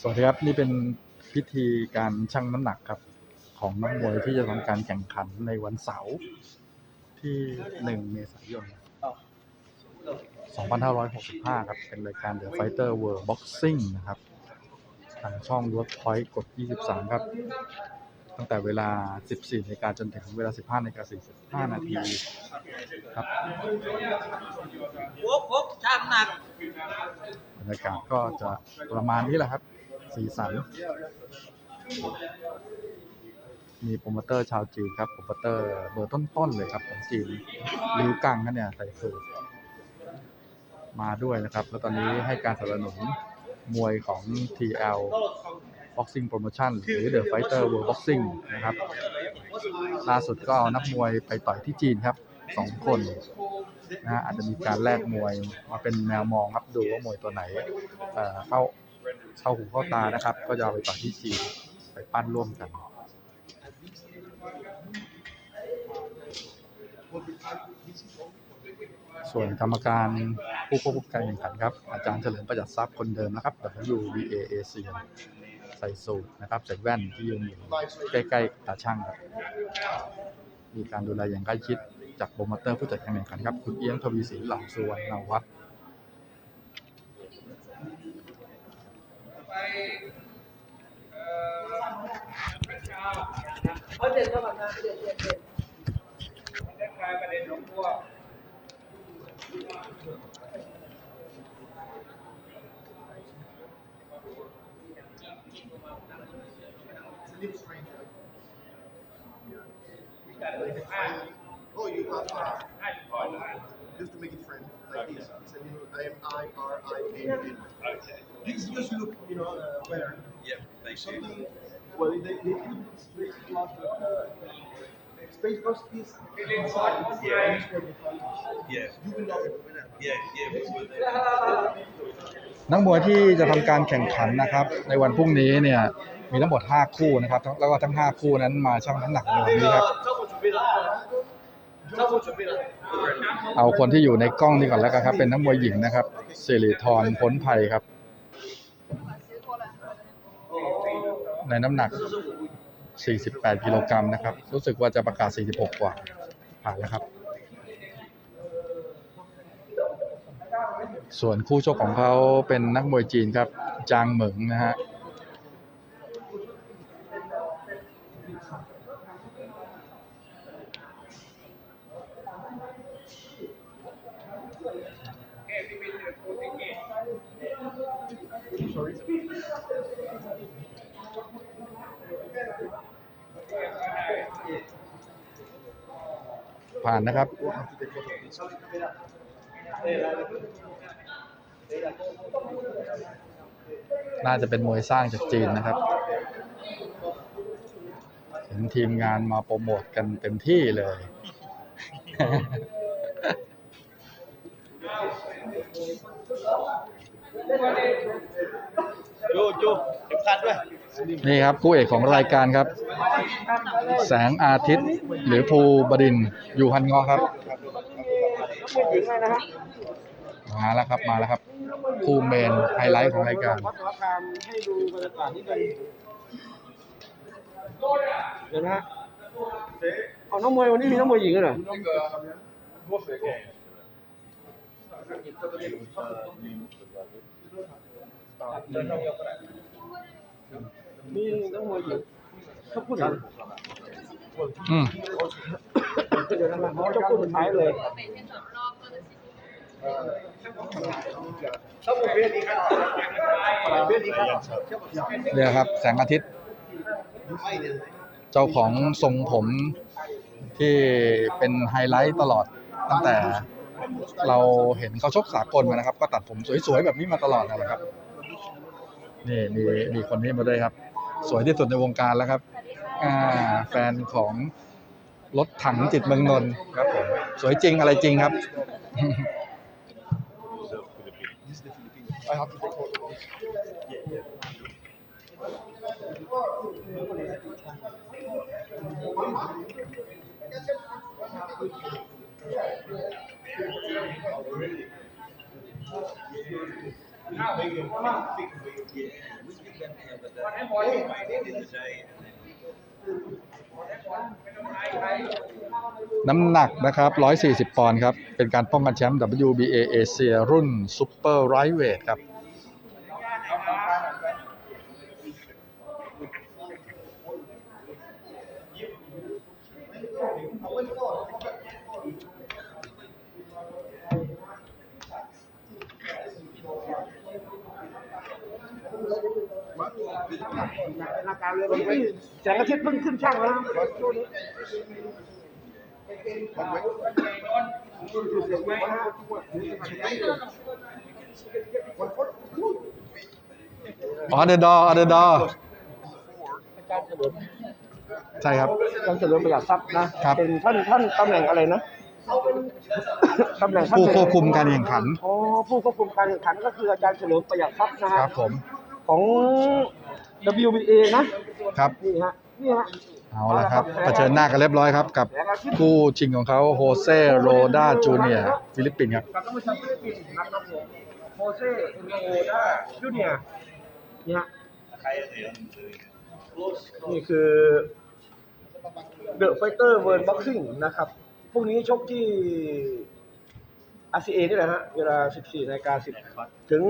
สวัสดีครับ นี่เป็นพิธีการชั่งน้ำหนักครับ ของนักมวยที่จะทำการแข่งขันในวันเสาร์ที่1เมษายน 2565 ครับ เป็นรายการ The Fighter World Boxing นะครับ ทางช่อง Work Point กด 23 ครับ ตั้งแต่เวลา 14นาฬิกาจนถึงเวลา 15นาฬิกา45 นาทีครับพวกพวกช่างหนักบรรยากาศก็จะประมาณนี้แหละครับ สีสัน มีโปรโมเตอร์ชาวจีนครับ โปรโมเตอร์เบอร์ต้นๆเลยครับของจีนลิวกังนั่นเนี่ยใส่สูทมาด้วยนะครับ แล้วตอนนี้ให้การสนับสนุนมวยของ TL Boxing Promotion หรือ The Fighter World Boxing นะครับ ล่าสุดก็เอานักมวยไปต่อยที่จีนครับสองคนนะฮะอาจจะมีการแลกมวยมาเป็นแนวมองครับดูว่ามวยตัวไหนเอ่อเข้า เข้าหูเข้าตานะครับ ก็จะเอาไปต่อที่จีนไปปั้นร่วมกันส่วนกรรมการผู้ควบคุมการแข่งขันครับ อาจารย์เฉลิมประจักษ์ทรัพย์คนเดิมนะครับ WBA เอเชียใส่สูทนะครับ ใส่แว่นที่ยืนอยู่ใกล้ๆตาช่างครับมีการดูแลอย่างใกล้ชิดจากโปรโมเตอร์ผู้จัดการแข่งขันครับ คุณเอี้ยงทวีศรีเหล่าสุวรรณวัฒน์ เขาเด็ดเข้ามานะเด็ดเด็ดเด็ดได้คลายประเด็นของพวก Oh, you have uh, just to make it friendly, like this. It's a little I M I R I A N. Okay. This just look, you know, uh, better. Yeah, thank you. Something. Well, they they put space plus uh, space plus is inside. Yeah. It's for the fighters. Yeah, You will love it. yeah, yeah. We will do. นักมวยที่จะทำการแข่งขันนะครับ ในวันพรุ่งนี้เนี่ยมีทั้งหมด 5 คู่นะครับทั้งแล้วก็ทั้ง 5 คู่นั้นมาชั่งน้ำหนักในวันนี้ครับ เอาคนที่อยู่ในกล้องนี่ก่อนแล้วกันครับ เป็นนักมวยหญิงนะครับสิริธรพ้นภัยครับ ในน้ำหนัก 48 กิโลกรัมนะครับ รู้สึกว่าจะประกาศ 46 กว่า ผ่านแล้วครับ ส่วนคู่ชกของเขาเป็นนักมวยจีนครับ จางเหมิงนะฮะ ผ่านนะครับ น่าจะเป็นมวยสร้างจากจีนนะครับ เห็นทีมงานมาโปรโมทกันเต็มที่เลยจูจูเข็มขัดด้วย นี่ครับคู่เอกของรายการครับ แสงอาทิตย์ หรือภูบดินทร์อยู่ฮันงอครับ มาแล้วครับมาแล้วครับ คู่เมนไฮไลท์ของรายการ วัดหัวคามให้ดูบรรยากาศนิดนึงเดี๋ยวนะฮะเอาน้องมวยวันนี้มีน้องมวยหญิงเหรอ มีน้องมวยหญิงเขาพูดถึงอืมเลยวนะครับเขาจะพูดสุดท้ายเลยเนี่ยครับ แสงอาทิตย์ เจ้าของทรงผมที่เป็นไฮไลท์ตลอดตั้งแต่เราเห็นเขาชกสากลมานะครับ ก็ตัดผมสวยๆ แบบนี้มาตลอดนะครับ นี่มีมีคนนี้มาด้วยครับ สวยที่สุดในวงการแล้วครับอ่าแฟนของรถถังจิตเมืองนนท์ครับผมสวยจริงอะไรจริงครับ This is the Philippines. I have to take photo. น้ น้ำหนักนะครับ 140 ปอนด์ครับ เป็นการป้องกันแชมป์ WBA เอเชียรุ่นซูเปอร์ไรเวทครับ นาการเลยวันนี้แสงอาทิตย์เพิ่งขึ้นช่างแล้วช่วงนี้ออเดอร์ดออเดอร์ดออาจารย์เฉลิมใช่ครับอาจารย์เฉลิมประหยัดทรัพย์นะครับเป็นท่านท่านตำแหน่งอะไรนะตำแหน่งท่านผู้ควบคุมการแข่งขัน อ๋อ ผู้ควบคุมการแข่งขันก็คืออาจารย์เฉลิมประหยัดทรัพย์นะฮะครับผมของ WBA นะครับ นี่ฮะนี่ฮะ เอาละครับเผชิญหน้ากันเรียบร้อยครับ กับคู่ชิงของเขาโฮเซโรดาจูเนียร์ฟิลิปปินส์ครับ กับต้องไปทำฟิลิปปินส์นะครับผมโฮเซ่เอ็นโอดาจูเนียร์นี่ฮะนี่คือ The Fighter World Boxing นะครับพรุ่งนี้ชกที่ RCA นี่แหละฮะเวลา 14นาฬิกา10 ถึง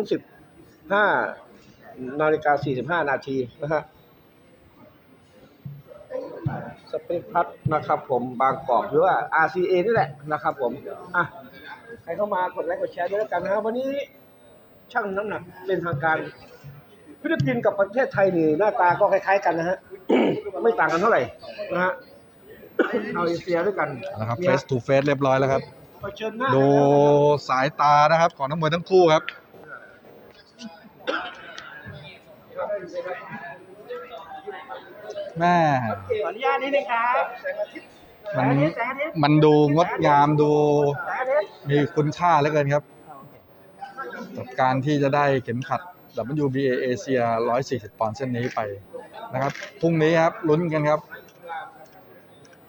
15 นาฬิกา 45 นาทีนะฮะสเปคพัทนะครับผมบางกอกหรือว่า RCA นี่แหละนะครับผม อะ ใครเข้ามากดไลค์กดแชร์ด้วยแล้วกันนะครับวันนี้ช่างน้ำหนักเป็นทางการฟิลิปปินส์กับประเทศไทยนี่หน้าตาก็คล้ายๆกันนะฮะ ไม่ต่างกันเท่าไหร่นะฮะเอาเอเชียด้วยกันเอาละครับเนี่เฟยสทูเฟสเรียบร้อยแล้วครับเผชิญหน้าดูสายตานะครับ ของนักมวยทั้งคู่ครับ แม่ขออนุญาตนิดนึงครับแสงอาทิตย์มันแสงอาทิตย์มันดูงดงามดูแสงอาทิตย์มีคุณค่าเหลือเกินครับ กับการที่จะได้เข็มขัด WBA เอเชีย 140 ปอนด์เส้นนี้ไปนะครับพรุ่งนี้ครับลุ้นกันครับ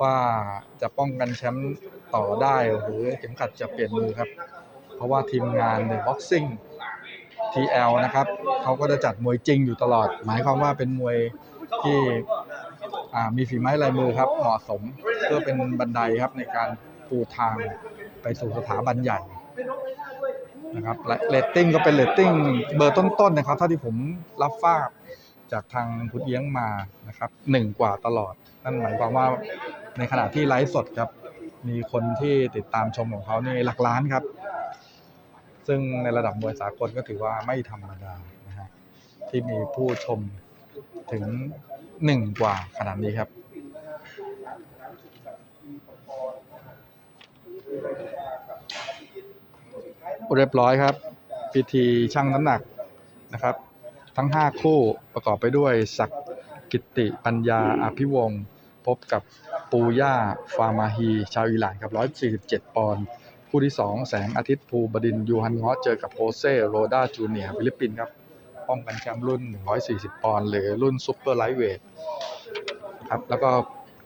ว่าจะป้องกันแชมป์ต่อได้หรือเข็มขัดจะเปลี่ยนมือครับ เพราะว่าทีมงาน The Boxing TL นะครับเขาก็จะจัดมวยจริงอยู่ตลอด หมายความว่าเป็นมวยที่มีฝีไม้ลายมือครับเหมาะสมเพื่อเป็นบันไดครับในการปูทางไปสู่สถาบันใหญ่นะครับและเรตติ้งก็เป็นเรตติ้งเบอร์ต้นๆนะครับเท่าที่ผมรับทราบจากทางคุณเอี้ยงมานะครับหนึ่งกว่าตลอด นั่นหมายความว่าในขณะที่ไลฟ์สดครับ มีคนที่ติดตามชมของเขาในหลักล้านครับ ซึ่งในระดับมวยสากลก็ถือว่าไม่ธรรมดานะฮะที่มีผู้ชมถึงหนึ่งกว่าขนาดนี้ครับ เรียบร้อยครับ พิธีชั่งน้ำหนักนะครับ ทั้ง 5 คู่ประกอบไปด้วยศักดิ์กิตติปัญญาอภิวงศ์พบกับปูย่าฟามาฮี ชาวอิหร่านครับ 147 ปอนด์ คู่ที่ 2 แสงอาทิตย์ภูบดินยูฮันงาะเจอกับโฮเซโรดาจูเนียฟิลิปปินส์ครับป้องกันแชมป์รุ่น 140 ปอนด์หรือรุ่นซุปเปอร์ไลท์เวทครับแล้วก็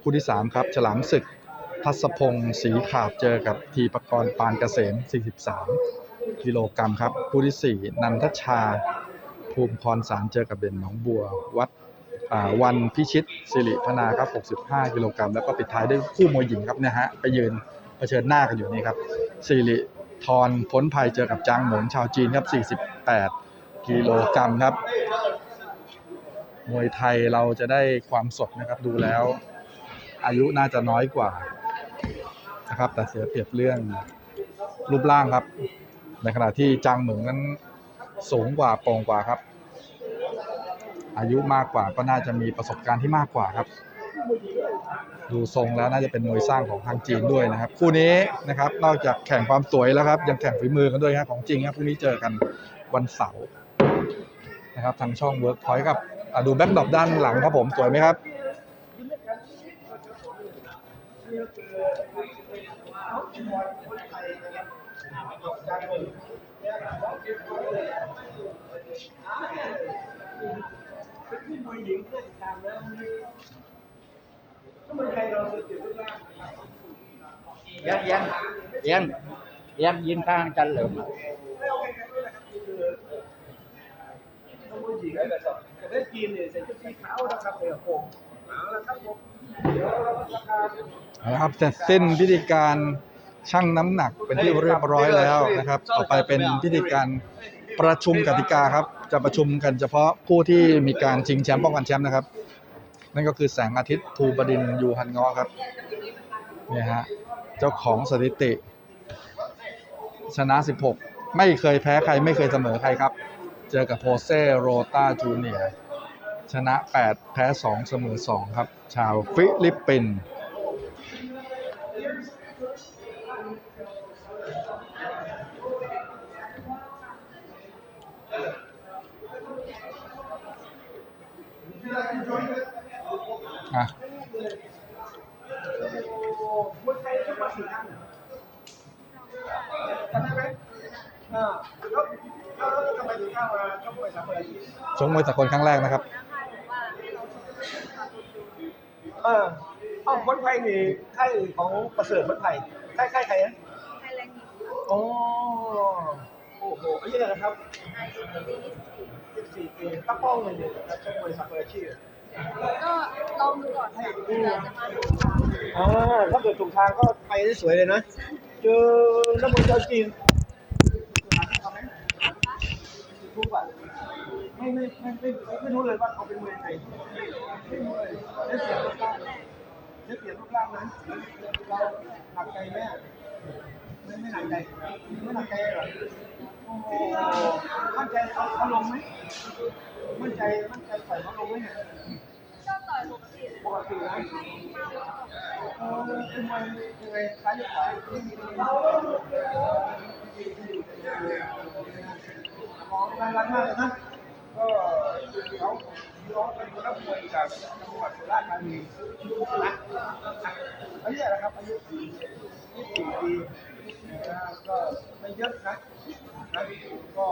คู่ที่ 3 ครับ ฉลามศึกทัศพงศ์ศรีขาบเจอกับทีปกรณ์ปานเกษม 43 กิโลกรัมครับคู่ที่ 4 นันทชา ภูมิพรสารเจอกับเด่นหนองบัว วัดวันพิชิตสิริพนาครับ 65 กิโลกรัมแล้วก็ปิดท้ายด้วยคู่มวยหญิงครับเนี่ยฮะไปยืน ผชิญหน้ากันอยู่นี่ครับสิริธรพ้นภัยเจอกับจางเหมิงชาวจีนครับ 48 กิโลกรัมครับ มวยไทยเราจะได้ความสดนะครับดูแล้ว อายุน่าจะน้อยกว่านะครับ แต่เสียเปรียบเรื่องรูปร่างครับ ในขณะที่จางเหมิงนั้นสูงกว่าโปร่งกว่าครับ อายุมากกว่าก็น่าจะมีประสบการณ์ที่มากกว่าครับ ดูทรงแล้วน่าจะเป็นมวยสร้างของทางจีนด้วยนะครับ คู่นี้นะครับนอกจากแข่งความสวยแล้วครับ ยังแข่งฝีมือกันด้วยครับของจริงครับพรุ่งนี้เจอกันวันเสาร์นะครับทางช่อง Workpoint ครับดูแบ็กดรอปด้านหลังครับผมสวยไหมครับ Yên yên Yên Yên nhìn sang chân lớn mà แล้วก็จะได้จีนเนี่ยใส่ชุดสีขาวนะครับเนี่ยผมเอาละครับผมเดี๋ยวเราจะทำเอาละครับเสร็จสิ้นพิธีการชั่งน้ำหนักเป็นที่เรียบร้อยแล้วนะครับ ต่อไปเป็นพิธีการประชุมกติกาครับ จะประชุมกันเฉพาะผู้ที่มีการชิงแชมป์ป้องกันแชมป์นะครับ นั่นก็คือแสงอาทิตย์ภูบดินยูฮันงอครับเนี่ยฮะเจ้าของสถิติ ชนะ 16 ไม่เคยแพ้ใครไม่เคยเสมอใครครับ เจอกับโพเซโรตาจูเนียชนะ 8 แพ้ 2 เสมอ 2 ครับ ชาวฟิลิปปินส์ อะชกมาสี่ครั้งมวยสากลครั้งแรกนะครับเอออ้าวคนไทยนี่ค่ายของประเสริฐคนไทยค่ายค่ายใครนะโอ๋อโอ้โหอายุเท่าไหร่นะครับ14ปีตั้งป้าเลยเนี่ยชกมวยสากลอาชีพ ก็ลองดูก่อนค่ะเผื่อจะมาถูกทางอ่าถ้าเกิดถูกทางก็ไปได้สวยเลยนะเจอนักมวยชาวจีนทุกอะไม่ไม่ไม่ไม่ไม่รู้เลยว่าเขาเป็นมวยไทยไม่รู้เลยได้เปรียบรูปร่างได้เปรียบรูปร่างนั้นเราหนักใจไหมอะไม่ไม่หนักใจไม่หนักใจหรอโอ้โห มั่นใจเขาเขาลงไหมมั่นใจมั่นใจใส่เขาลงไหมเนี่ยก็ต่อยปกติปกตินะเออเป็นมวยยังไงซ้ายหรือขวาของน่ารักมากเลยนะก็เขาร้องเป็นนักมวยจากจังหวัดสุราษฎร์ธานีนะอายุอะไรครับอายุยี่สิบปี ก็ไม่เยอะนะนะก็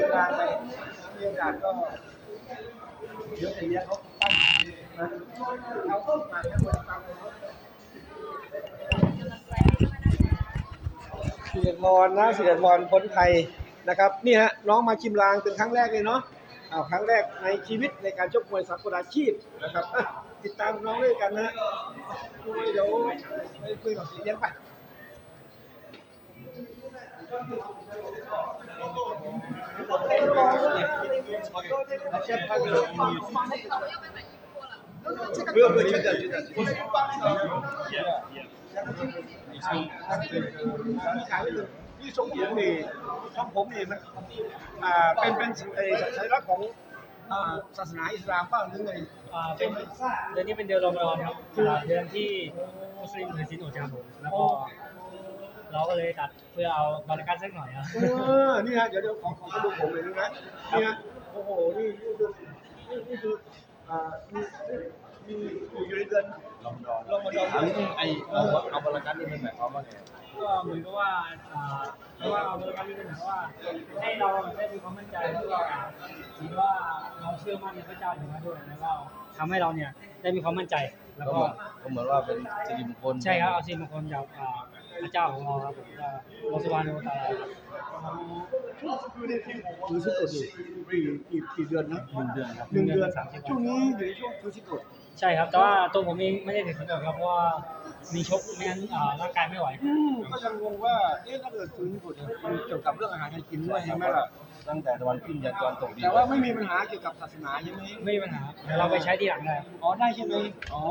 เวลาไปมีโอกาสก็เยอะอย่างเงี้ยเขาตั้งนะเขาก็มาแค่คนตั้งสิริพรนะสิริพรพ้นไทยนะครับนี่ฮะน้องมาชิมลางเป็นครั้งแรกเลยเนาะอ้าวครั้งแรกในชีวิตในการชกมวยสากลอาชีพนะครับ ติดตามน้องด้วยกันนะเดี๋ยวไปคุยกับสีเลี้ยงไป 不用不用，就这样就这样。 ที่ทรงผมนี่ทรงผมนี่มันอ่าเป็นเป็นไอ้สัญลักษณ์ของอ่าศาสนาอิสลามเปล่าหรือไง อ่าเป็นเดือนนี้เป็นเดือนรอมฎอนครับอ่าเดือนที่มุสลิมถือศีลอดครับผมแล้วก็ เราก็เลยตัดเพื่อเอาบรรยากาศสักหน่อยครับ เออนี่ฮะเดี๋ยวเดี๋ยวขอขอดูผมเลยนะนี่ฮะโอ้โหนี่นี่คือนี่นี่คืออ่ามีมีอยู่ในเดือนรอมฎอนรอมฎอนไอเอาเอาบรรกันนี่มันหมายความว่าไงก็เหมือนกับว่าอ่าเพราะว่าเอาบรรยากาศนี้เป็นเหมือนว่า ให้เราได้มีความมั่นใจแล้วก็ถือว่าเราเชื่อมั่นในพระเจ้าอยู่แล้วด้วยแล้วก็ทำให้เราเนี่ยได้มีความมั่นใจ แล้วก็ก็เหมือนว่าเป็นสิริมงคลใช่ครับเอาสิ่งมงคลจากอ่า พระเจ้าของเราครับผมก็โมสวานุตาลาครับถือสิบอดอยู่กี่กี่กี่เดือนนะหนึ่งเดือนครับหนึ่งเดือนช่วงนี้อยู่ในช่วงถือสิบอดใช่ครับแต่ว่าตัวผมเองไม่ได้ถึงขนาดครับเพราะว่ามีชกไม่งั้นอ่าร่างกายไม่ไหวอืมก็ยังงงว่าเอ๊ะถ้าเกิดถือสิบอดเนี่ยมันเกี่ยวกับเรื่องอาหารการกินด้วยใช่ไหมล่ะตั้งแต่ตะวันขึ้นยันตะวันตกดินแต่ว่าไม่มีปัญหาเกี่ยวกับศาสนาใช่ไหมไม่มีปัญหาเดี๋ยวเราไปใช้ทีหลังได้อ๋อได้ใช่ไหมอ๋อ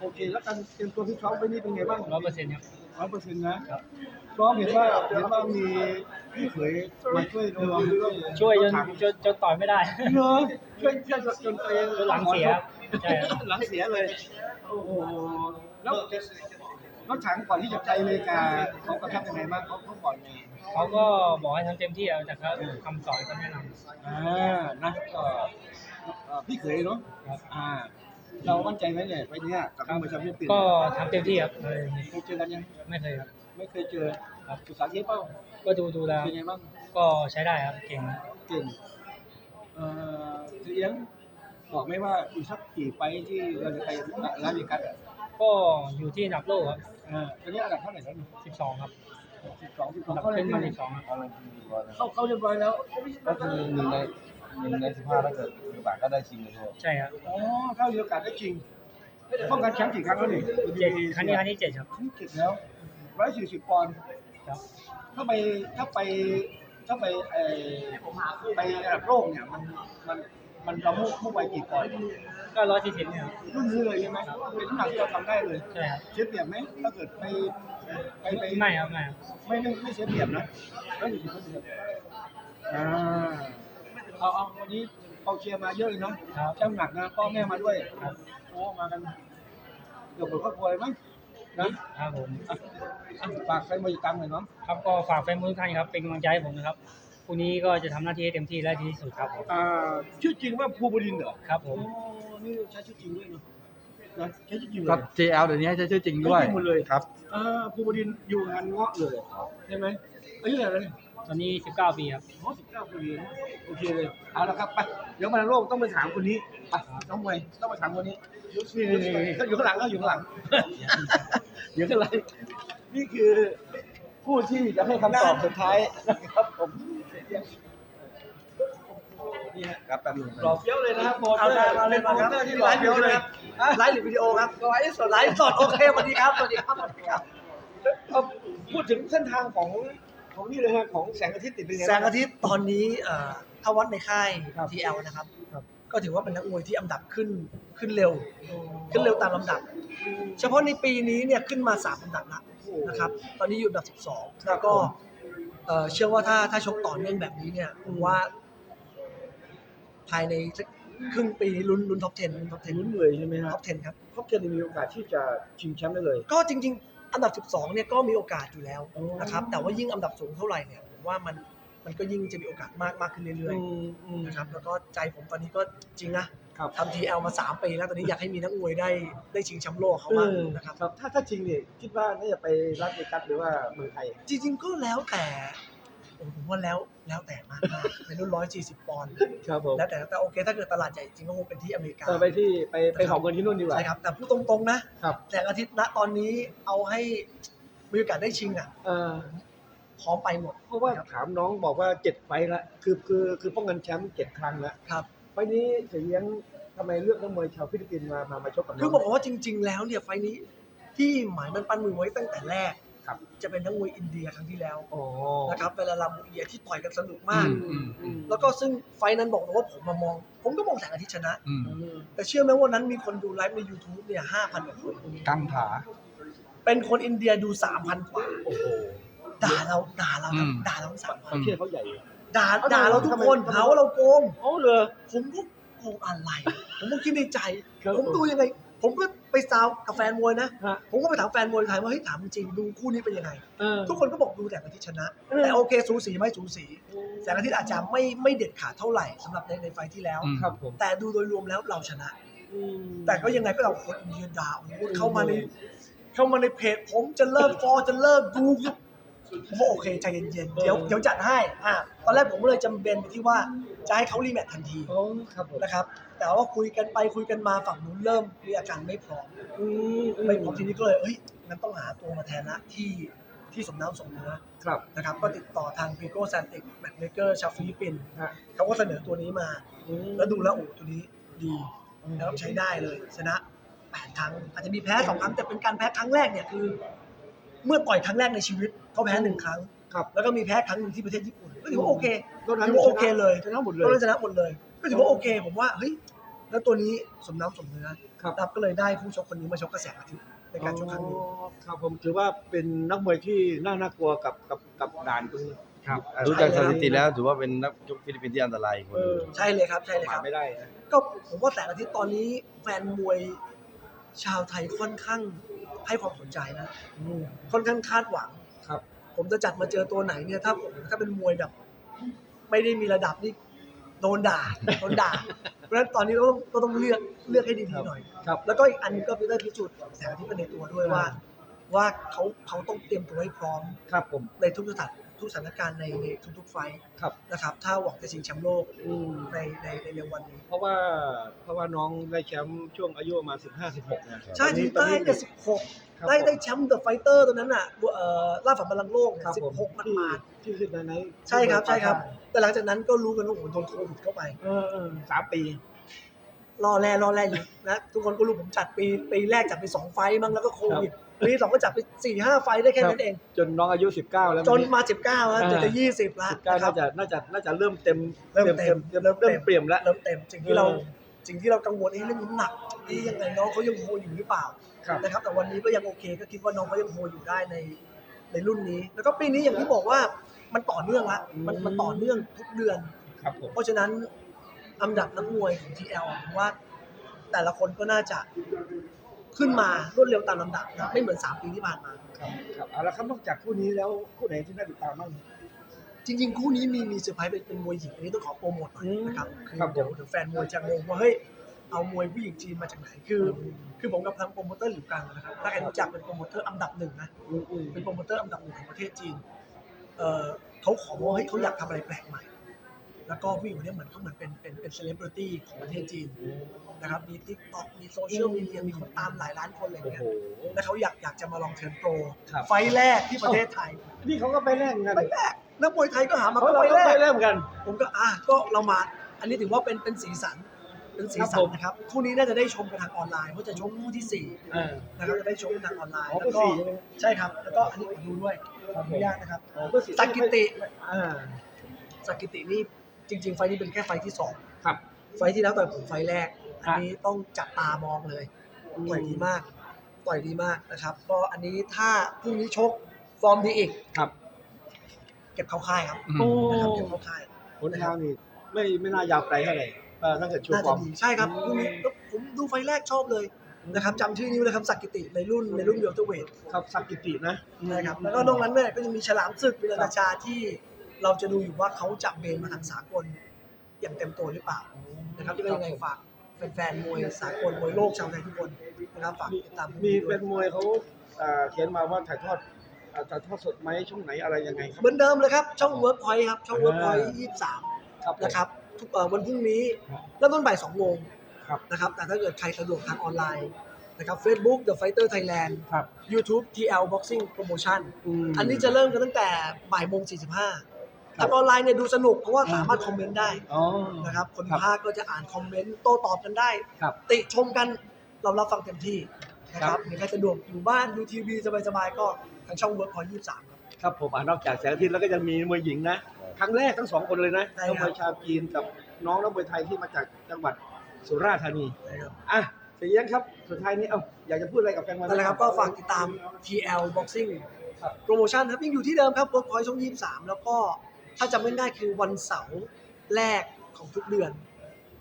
โอเค แล้วการเตรียมตัวที่ซ้อมไปนี่เป็นไงบ้างร้อยเปอร์เซ็นต์ครับร้อยเปอร์เซ็นต์นะซ้อมเห็นว่าเห็นว่ามีพี่เขยมาช่วยดูด้วยช่วยจนจนจนต่อยไม่ได้เนอะช่วยช่วยจนตัวเองจนหลังเสียครับใช่ครับหลังเสียเลยโอ้โหแล้วแล้วถังก่อนที่จะไปอเมริกาเขากระทำยังไงบ้างเขาเขาบอกยังไงเขาก็บอกให้ทำเต็มที่ครับจากคำสอนคำแนะนอ่านะก็เอ่อพี่เขยเนาะอ่า เรามั่นใจไหมเนี่ยไปเนี้ยกับทางประชาธิปไตยำก็ทำเต็มที่ครับเลยเคยเจอกันยังไม่เคยครับ ไม่เคยเจอครับศึกษาเทปเป้าก็ดูดูแล้วเป็นไงบ้างก็ใช้ได้ครับเก่งนะเก่งเอ่อเสียงบอกไหมว่าอีกสักกี่ไปที่เราจะไปร้านเดียกันอะก็อยู่ที่อันดับโลกครับอ่าตอนนี้อันดับเท่าไหร่แล้วนี่12ครับสิบสองสิบสออังนดับเข้าขึ้นมาเรียบ12ครับเข้าเข้าเรียบร้อยแล้วก็คือหนึ่งใน หนึ่งในสิบห้าถ้าเกิดมีโอกาสก็ได้ชิงเลยครับใช่ครับอ๋อถ้ามีโอกาสได้จริงป้องกันแชมป์กี่ครั้งแล้วนี่เจ็ดครั้งนี้ครั้งที่เจ็ดครับครั้งที่เจ็ดแล้วร้อยสี่สิบปอนด์ครับถ้าไปถ้าไปถ้าไปเออไประดับโลกเนี่ยมันมันมันเรามุ่งมุ่งไปกี่ปอนด์ก็ร้อยสี่สิบเนี่ยครับรุ่นนี้เลยใช่ไหมเป็นน้ำหนักที่เราทำได้เลยใช่ครับเสียเปรียบไหมถ้าเกิดไปไปไปไม่ครับไม่ครับไม่ไม่ไม่เสียเปรียบนะร้อยสี่สิบเปอร์เซ็นต์อ่า เอาเอาวันนี้เอาเชียร์มาเยอะเลยเนาะครับเจ้าหนักนะพ่อแม่มาด้วยครับโอ้มากันเกือบหมดครอบครัวเลยมั้งนะครับผมอะฝากใครมาอยู่ตังหน่อยเนาะครับก็ฝากแฟนมวยทุกท่านครับเป็นกำลังใจให้ผมนะครับพรุ่งนี้ก็จะทำหน้าที่ให้เต็มที่และดีที่สุดครับผมอ่าชื่อจริงว่าภูบดินทร์เหรอครับผโอ้มนี่ใช้ชื่อจริงด้วยเนาะนะใช้ชื่อจริงเลก็ย JL เดี๋ยวนี้ให้ใช้ชื่อจริงด้วยใช้ชื่อหมดเลย ครับ อ่าภูบดินทร์อยู่งานเงาะเลยใช่ไหมอายุเท่าไหร่แล้ว ตอนนี้สิบเก้าปีครับอ๋อสิบเก้าปีนะโอเคเลย เอาละครับไป เดี๋ยวมาโลกต้องไปถามคนนี้ ไป น้องมวยต้องไปถามคนนี้นี่นี่นี่นี่เขาอยู่ข้างหลังเขาอยู่ข้างหลัง อยู่ข้างหลัง นี่คือ ผู้ที่จะให้คำตอบสุดท้ายนะครับผม นี่ฮะครับแป๊บนึงหล่อเฟี้ยวเลยนะครับโปรเอาเตอได้ร์มาเลยเป็นโปรมาครับเตอร์ที่หล่อเฟี้ยวเลยไลฟ์หรือวิดีโอครับไลฟ์สดไลฟ์สดโอเคสวัสดีครับสวัสดีครับสวัสดีครับเอาพูดถึงเส้นทางของ ของนี่เลยฮะของแสงอาทิตย์ติดเป็นไงแสบ้างอาทิตย์ตอนนี้เอ่อถ้าวัดในค่ายครับ TL นะครับครับ ก็ถือว่าเป็นนักมวยที่อันดับขึ้นขึ้นเร็ว ขึ้นเร็วตามลำดับ เฉพาะในปีนี้เนี่ยขึ้นมา3อันดับละนะครับ ตอนนี้อยู่อันดับ 12 แล้วก็เอ่อเชื่อว่าถ้าถ้าชกต่อเนื่องแบบนี้เนี่ยผมว่า ภายในสักครึ่งปีนี้ลุ้นลุ้นท็อป10ลุ้นท็อป10ลุ้นเลยใช่ไหมฮะท็อป10ครับครอบเทนมีโอกาสที่จะชิงแชมป์ได้เลย ก็จริง ๆ อันดับ 12 เนี่ยก็มีโอกาสอยู่แล้วอ๋อนะครับ แต่ว่ายิ่งอันดับสูงเท่าไหร่เนี่ยผมว่ามันมันก็ยิ่งจะมีโอกาสมากมากขึ้นเรื่อยๆนะครับแล้วก็ใจผมตอนนี้ก็จริงนะครับทำทีเอลมา 3 ปีแล้วตอนนี้อยากให้มีนักมวยได้ได้ชิงแชมป์โลกเขาบ้างนะครับครับถ้าถ้าจริงเนี่ยคิดว่าน่าจะไปรัสเวกัสหรือว่าเมืองไทย จริง ๆ ก็แล้วแต่โอ้ ผมว่าแล้วแล้วแต่มากมากๆในรุ่น140ปอนด์ครับผมแล้วแต่แต่โอเค ถ้าเกิดตลาดใหญ่จริงก็คงเป็นที่อเมริกาเออไปที่ไปไปของเงินที่นู่นดีกว่าใช่ครับ แต่พูดตรงๆนะครับแสงอาทิตย์ณตอนนี้เอาให้มีโอกาสได้ชิงอะเออพร้อมไปหมด เพราะว่าถามน้องบอกว่าเจ็ดไฟล์ละคือคือคือป้องกันแชมป์เจ็ดครั้งแล้วครับไฟล์นี้เสียเลี้ยงทำไมเลือกนักมวยชาวฟิลิปปินส์มามามาชกกับน้คือองบอกว่าจริง ๆ แล้วเนี่ยไฟล์นี้ที่หมายมันปั้นมือไว้ตั้งแต่แรก ครับ จะเป็นนักมวยอินเดียครั้งที่แล้วอ๋อนะครับเวลาลามูเอียที่ต่อยกันสนุกมากอืมอืมแล้วก็ซึ่งไฟล์นั้นบอกเลยว่าผมมามอง ผมก็มองแสงอาทิตย์ชนะอืมอืมแต่เชื่อไหมว่านั้นมีคนดูไลฟ์ใน YouTube เนี่ยห้าพันกว่าคนกังขาเป็นคนอินเดียดูสามพันกว่าโอ้โหด่าเราด่าเราทั้งอืมด่าเราทั้งสามพันประเทศเขาใหญ่ด่าเอาด่าเราทุกคนทำไมหาว่าเราโกงอ๋อเลยผมก็โกงอะไร ผมก็คิดในใจครับผมดูยังไง ผมก็ ไปซาวกับแฟนมวยนะ ฮะ ผมก็ไปถามแฟนมวยไทยว่าเฮ้ยถามจริงดูคู่นี้เป็นยังไง เออ ทุกคนก็บอกดูแสงอาทิตย์ชนะ เออ แต่โอเคสูสีไหมสูสีแสงอาทิตย์อาจจะไม่ไม่เด็ดขาดเท่าไหร่สำหรับในในไฟล์ที่แล้ว อืม ครับผมแต่ดูโดยรวมแล้วเราชนะ อืม แต่ก็ยังไงก็เราคนอินเดียด่าโอ้โหเข้ามาในเข้ามาในเพจผมจะเลิกฟอร์จะเลิกดูผมว่าโอเคใจเย็นๆเดี๋ยวเดี๋ยวจัดให้อะตอนแรกผมก็เลยจำเป็นไปที่ว่าจะให้เขารีแมตช์ทันทีอ๋อครับผม นะครับ แต่ว่าคุยกันไปคุยกันมาฝั่งนู้นเริ่มมีอาการไม่พร้อมอืมไม่พร้อมทีนี้ก็เลยเอ้ยงั้นต้องหาตัวมาแทนละที่ที่สมน้ำสมเนื้อครับ นะครับ ก็ติดต่อทางพีโก้แซนติกแมตช์เมเกอร์ชาวฟิลิปปินส์ฮะ เขาก็เสนอตัวนี้มา อืมแล้วดูแล้วโอ้ตัวนี้ดีนะครับใช้ได้เลย ชนะแปดครั้งอาจจะมีแพ้สองครั้งแต่เป็นการแพ้ครั้งแรกเนี่ยคือ เมื่อต่อยครั้งแรกในชีวิตเขาแพ้หนึ่งครั้ง ครับแล้วก็มีแพ้ครั้งหนึ่งที่ประเทศญี่ปุ่นก็ถือว่าโอเคตอนนั้นถือว่าโอเคเลย ชนะหมดเลก็ยเลยชนะหมดเลย ก็ถือว่าโอเค ผมว่าเฮ้ยแล้วตัวนี้สมน้ำสมเนื้อครับครับก็เลยได้ผู้ชกคนนี้มาชกกระแสอาทิตย์ในการชกครั้งนี้อ๋อครับผมถือว่าเป็นนักมวยที่น่าน่ากลัวกับกับกับด่านตรงนี้ครับดูจากสถิติแล้วถือว่าเป็นนักชกฟิลิปปินส์ที่อันตรายอีกคนเอหนึ่องใช่เลยครับใช่เลยผ่าคนรับไม่ได้นะก็ผมว่าแต่อาทิตย์ตอนนี้แฟนมวยชาวไทยค่อนข้างให้ความสนใจนะอืมค่อนข้างคาดหวังครับ ผมจะจัดมาเจอตัวไหนเนี่ยถ้าผมถ้าเป็นมวยแบบ ไม่ได้มีระดับนี่ โดนด่าโดนด่า เพราะฉะนั้นตอนนี้เราต้องก็ต้องเลือกเลือกให้ดีๆหน่อย ครับ แล้วก็อีกอันหนึงก็เป็นได้พิสูจน์แสงอาทิตย์ไปในตัวด้วยว่า ว่าเขาเขาต้องเตรียมตัวให้พร้อมครับผมในทุกสถานทุกสถานการณ์ในในทุกๆไฟท์ครับนะครับ ถ้าหวังจะชิงแชมป์โลกอืมในในในเร็ววันนี้ เพราะว่าเพราะว่าน้องได้แชมป์ช่วงอายุประมาณสิบห้าสิบหกนะใช่ที่ได้แต่สิบหกครับได้ผมได้แชมป์เดอะไฟเตอร์ตัวนั้นอะเอ่อล่าฝันบอลลังก์โลกครับสิบผม หกมันที่มา ที่ขึ้นในไหนใช่ครับใช่ครับ แต่หลังจากนั้นก็รู้กันว่าโอ้โหโดนโควิดเข้าไป เออเออสามปีรอแร่รอแร่อยู่นะทุกคนก็รู้ผมจัดปีปีแรกจัดไปสองไฟล์มั้งแล้วก็โควิดปีที่สองก็จัดไปสี่ห้าไฟล์ได้แค่นั้นเอง จนน้องอายุสิบเก้าแล้วจนมาสิบเก้าแล้วจะจะยี่สิบแล้วสิบเก้านะครัน่าบจะน่าจะน่าจะเริ่มเต็มเริ่มเต็มเริ่มเริ่มเริ่มเปลี่ยมแล้วเริ่มเต็มสิ่งที่เราเออสิ่งที่เรากังวลเอ้เรื่องน้ำหนักเอ้ยังไงน้องเขายังโฮอยู่หรือเปล่าครับนะครับ แต่วันนี้ก็ยังโอเคก็คิดว่าน้องเขายังโฮอยู่ได้ในในรุ่นนี้ แล้วก็ปีนี้อย่างที่บอกว่า มันต่อเนื่องละมันมันต่อเนื่องทุกเดือน ครับผมเพราะฉะนั้นอันดับนักมวยของ TL ผมว่า แต่ละคนก็น่าจะขึ้นมารวดเร็วตามลำดับนะไม่เหมือน 3 ปีที่ผ่านมา ครับครับเอาละครับนอกจากคู่นี้แล้วคู่ไหนที่น่าติดตามบ้าง จริง ๆ คู่นี้มีมีเซอร์ไพรส์เป็นเป็นมวยหญิงอันนี้ต้องขอโปรโมทหน่อยอืมนะครับคือครับผม เดี๋ยวเดี๋ยวแฟนมวยจะงงว่าเฮ้ยเอามวยผู้หญิงจีนมาจากไหนคือคือผมกับทางโปรโมเตอร์หลิวกังนะครับถ้าใครรู้จักเป็นโปรโมเตอร์อันดับหนึ่งนะ อืมอืมเป็นโปรโมเตอร์อันดับหนึ่งของประเทศจีน เอ่อเขาขอว่าเฮ้ยเขาอยากทำอะไรแปลกใหม่ แล้วก็ผู้หญิงคนนี้เหมือนเขาเหมือนเป็นเป็นเป็นเซเลบริตี้ของประเทศจีนนะครับ มีทิกตอกมีโซเชียลมีเดียมีคนตามหลายล้านคนอะไรอย่างโอ้เงี้โหยแล้วเขาอยากอยากจะมาลองเทิร์นโปร ครับ ไฟล์แรกที่ประเทศไทยนี่เขาก็ไปแลกเหมือนกันไฟล์แรกนักมวยไทยก็หามาเขาก็เราไฟล์ก็แรไปกแลกเหมือนกัน ผมก็อะก็เรามา อันนี้ถือว่าเป็นเป็นสีสัน เป็นสีสัครับนผมนะครับคู่นี้น่าจะได้ชมกันทางออนไลน์เพราะจะชมคู่ที่สี่อ่านะครับจะได้ชมกันทางออนไลน์อ๋อแล้วก็คู่สี่ใช่ไหมใช่ครับ แล้วก็อันนี้ขอดูด้วยขออนุญาตนะครับอ๋อเบอร์สี่สักกิติอ่าสักกิตินี่จริง ๆ ไฟล์นี้เป็นแค่ไฟล์ที่สองครับ ไฟล์ที่แล้วต่อยผมไฟล์แรกครัอับนนี้ต้องจับตามองเลย ต่อยดีมาก ต่อยดีมากนะครับ ก็อันนี้ถ้าพรุ่งนี้ชกฟอร์มดีอีกครับ เก็บเข้าค่ายครับอืมโอ้นะครับเก็บเข้าค่ายผลทางนี่ไม่ไม่น่ายาวไกลเท่าไหร่เออถ้าเกิดชูน่าฟอจะร์ม ดีใช่ครับพรุ่งนี้แล้วผมดูไฟล์แรกชอบเลยนะครับจำชื่อนี้ไว้เลยครับสักกิติในรุ่นในรุ่นเวลเตอร์เวท ครับสักกิตินะนะครับแล้วก็นอกนั้นเนี่ยก็จะมีฉลามศึกวิลนาชาที่เราจะดูอยู่ว่าเขาจะเบนมาทางสากลอย่างเต็มตัวหรือเปล่านะครับที่ก็ยังไงฝากแฟนๆมวยสากลมวยโลกชาวไทยทุกคนนะครับฝากติดตามพวกมีนี้ด้วเป็ยนมวยเขาอ่าเขียนมาว่าถ่ายทอดอ่าถ่ายทอดสดไหมช่วงไหนอะไรยังไงครับ เหมือนเดิมเลยครับ ช่องเวิร์กพอยต์ครับช่องเวิร์กพอยต์ยี่สามครับผมนะครับ ทุกเอ่อวันพรุ่งนี้เริ่มต้นบ่ายสองโมงครับนะครับแต่ถ้าเกิดใครสะดวกทางออนไลน์นะครับ Facebook The Fighter Thailand ครับ YouTube TL Boxing Promotion มอันนี้จะเริ่มกันตั้งแต่บ่ายโมงสี่สิบห้าทางออนไลน์เนี่ยดูสนุกเพราะว่าสามารถคอมเมนต์ได้อ๋อนะครับคนครับภาคก็จะอ่านคอมเมนต์โต้ตอบกันได้ครับติชมกันเรารับฟังเต็มที่นะครับหรือใครสะดวกอยู่บ้านดูทีวีสบายๆก็ทางช่องเวิร์กพอยต์ยี่สามครับครับผมอ่านอกจากแสงอาทิตย์แล้วก็ยังมีมวยหญิงนะ ครั้งแรกทั้งสองคนเลยนะใช่นักครับ มวยชาวจีนกับน้องนักมวยไทยที่มาจากจังหวัดสุราษฎร์ธานีนะครับ อะเสียงครับสุดท้ายนี้เอ้าอยากจะพูดอะไรกับแฟนมวยนั่นแหละครับก็ฝากติดตาม TL Boxing โปรโมชั่นครับยังอยู่ที่เดิมครับ Workpoint ช่อง 23 แล้วก็ถ้าจำไม่ได้คือวันเสาร์แรกของทุกเดือน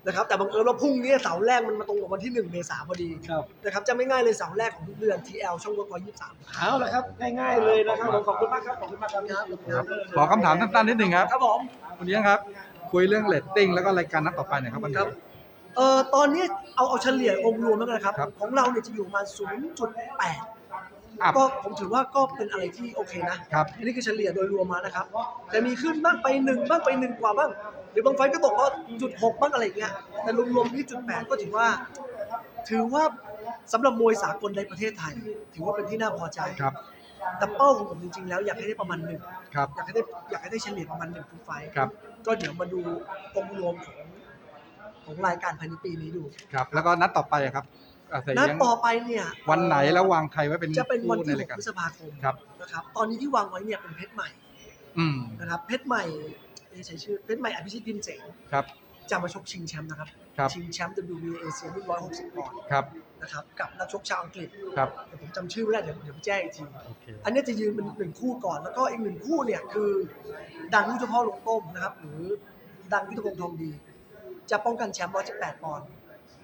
นะครับแต่บังเอิญว่าพรุ่งนี้เสาร์แรกมันมาตรงกับวันที่ 1 เมษายนพอดีครับนะครับจะไม่ง่ายเลยเสาร์แรกของทุกเดือน TL ช่อง Workpoint 23เอาละครับง่ายๆเลยนะครับผมขอบคุณมากครับขอบคุณมากครับครับขอคำถามสั้นๆนิดหนึ่งครับครับผมคุณเลี้ยงครับ คุยเรื่องเรตติ้งแล้วก็รายการนัดต่อไปหน่อยครับวันคนี้รับเอ่อตอนนี้เอาเอาเฉลี่ยองค์รวมแล้วกันนะครับครับของเราเนี่ยจะอยู่ประมาณ0.8 อัพ ก็ผมถือว่าก็เป็นอะไรที่โอเคนะครับ อันนี้คือเฉลี่ยโดยรวมมานะครับแต่มีขึ้นบ้างไปหนึ่งบ้างไปหนึ่งกว่าบ้าง หรือบางไฟล์ก็ตกก็จุดหกบ้างอะไรอย่างเงี้ย แต่รวมๆที่จุดแปดก็ถือว่า ถือว่าสำหรับมวยสากลในประเทศไทย ถือว่าเป็นที่น่าพอใจครับ แต่เป้าของผมจริงๆแล้วอยากให้ได้ประมาณหนึ่ง ครับ อยากให้ได้อยากให้ได้เฉลี่ยประมาณหนึ่งทุกไฟล์ครับ ก็เดี๋ยวมาดูองค์รวมของของรายการภายในปีนี้ดู ครับ แล้วก็นัดต่อไปอะครับ อะเสียนัดเลี้ยงต่อไปเนี่ยวันไหนแล้ววางใครไว้เป็นจะเป็นวันคู่ที่ในหรายกการพฤษภาคมครับ นะครับ ตอนนี้ที่วางไว้เนี่ยเป็นเพชรใหม่อืมนะครับ เพชรใหม่เอ๊ะใช้ชื่อเพชรใหม่อภิชิตพิมพ์เสงครับ จะมาชกชิงแชมป์นะครับ ครับ ชิงแชมป์ WBA เอเชียรุ่น160ปอนด์ครับ นะครับกับนักชกชาวอังกฤษครับ แต่ผมจำชื่อไม่ได้เดี๋ยวเดี๋ยวแจ้งอีกที โอเค อันนี้จะยืนเป็นหนึ่งคู่ก่อน แล้วก็อีกหนึ่งคู่เนี่ยคือ ดังยุทธพ่อลงต้มนะครับ หรือดังยุทธพงษ์ทองดี จะป้องกันแชมป์118ปอนด์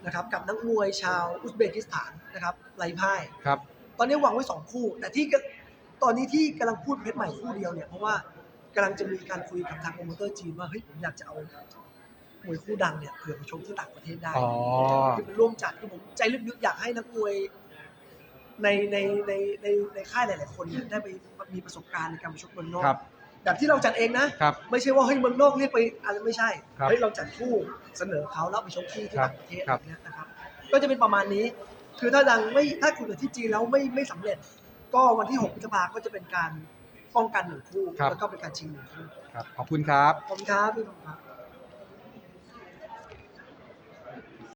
นะครับกับนักมวยชาวอุซเบกิสถานนะครับไร้พ่ายครับ ตอนนี้วางไว้สองคู่ แต่ที่กะตอนนี้ที่กำลังพูดเพชรใหม่คู่เดียวเนี่ยเพราะว่ากำลังจะมีการคุยกับทางโปรโมเตอร์จีนว่าเฮ้ยผมอยากจะเอามวยคู่ดังเนี่ยเผื่อไปชมที่ต่างประเทศได้อ๋อ คือเป็นร่วมจัดคือผมใจลึกๆอยากให้นักมวยในในในในในค่ายหลาย ๆ คนเนี่ยได้ไปมีประสบการณ์ในการไปชกเมืองนอกครับ แบบที่เราจัดเองนะครับ ไม่ใช่ว่าเฮ้ยเมืองนอกเรียกไปอะไรไม่ใช่ครับเฮ้ยเราจัดคู่เสนอเขาแล้วไปชกที่ที่ครับต่างประเทศครับอะไรเงี้ยนะครับ ก็จะเป็นประมาณนี้ คือถ้าดังไม่ถ้าคุณกับที่จีนแล้วไม่ไม่สำเร็จ ก็วันที่6พฤษภาก็จะเป็นการป้องกันหนึ่งคู่ครับ แล้วก็เป็นการชิงหนึ่งคู่ครับขอบคุณครับ ขอบคุณครับพี่ผมครับ